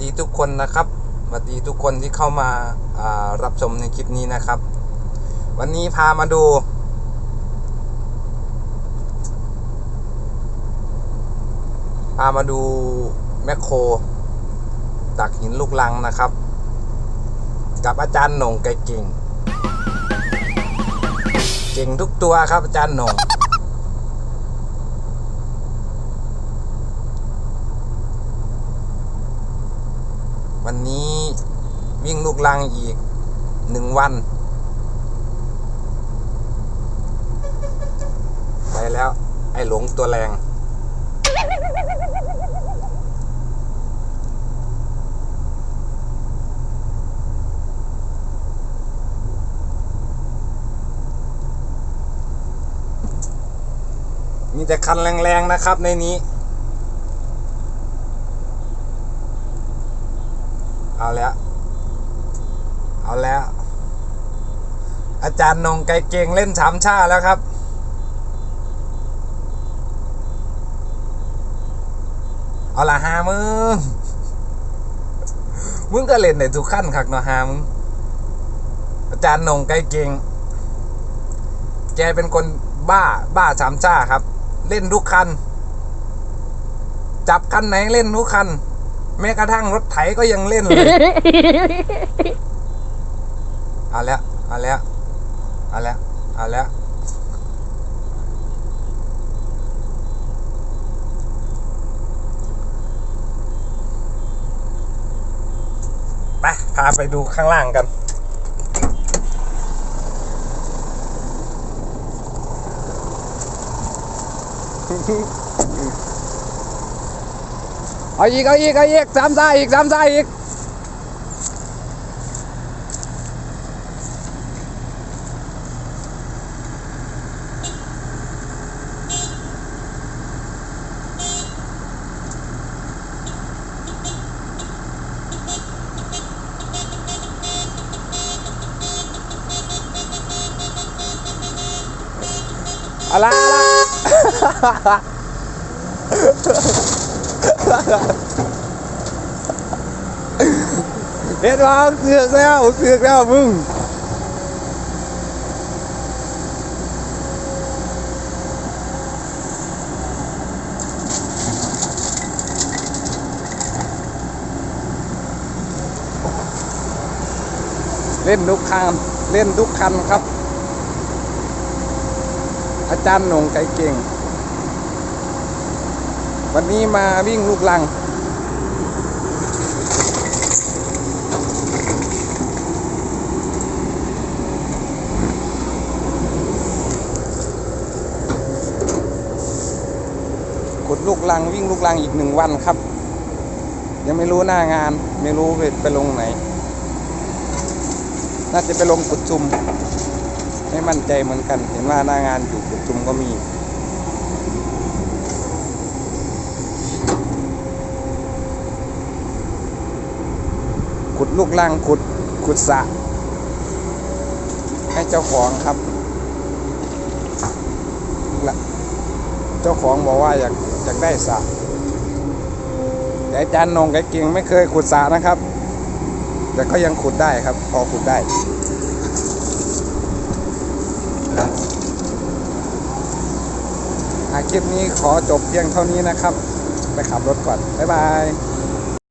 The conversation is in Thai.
ดีทุกคนนะครับสวัสดีทุกคนที่เข้ามาารับชมในคลิปนี้นะครับ วันนี้พามาดู พามาดูแมคโครตักหินลูกลังนะครับ กับอาจารย์หน่งไก่เก่ง เก่งทุกตัวครับอาจารย์หน่ง วันนี้วิ่งลูกลังอีกหนึ่งวัน ไปแล้ว ไอ้หลงตัวแรง มีแต่คันแรงๆนะครับในนี้ เอาแล้ว เอาแล้ว อาจารย์นงไกเก่งเล่นสามชาแล้วครับ เอาละหามึง มึงก็เล่นในทุกขั้นคักเนาะหามึง อาจารย์นงไกเก่งแกเป็นคนบ้าบ้าสามชาครับ เล่นทุกคัน จับคันไหนเล่นทุกคัน แม้กระทั่งรถไถก็ยังเล่นเลย เอาแล้ว เอาแล้ว เอาแล้ว เอาแล้ว ไป พาไปดูข้างล่างกัน เอาอีกเอาอีกเอาอีกสามซ้ายอีกสามซ้ายอีกอะไรอะไร เห็นว่าเสือกแล้วเสือกแล้วมึงเล่นทุกคันเล่นทุกคันครับ อาจารย์หนงไก่เก่ง วันนี้มาวิ่งลูกลัง ขุดลูกลังวิ่งลูกลังอีกหนึ่งวันครับ ยังไม่รู้หน้างาน ไม่รู้ไปไปลงไหน น่าจะไปลงกุดชุม ไม่มั่นใจเหมือนกัน เห็นว่าหน้างานอยู่กุดชุมก็มี ขุดลูกลังขุดขุดสะให้เจ้าของครับเจ้าของบอกว่าอยากอยากได้สระแต่อาจารย์นงแกเก่งไม่เคยขุดสระนะครับ แต่ก็ยังขุดได้ครับ พอขุดได้คลิปนี้ขอจบเพียงเท่านี้นะครับ ไปขับรถก่อน บ๊ายบาย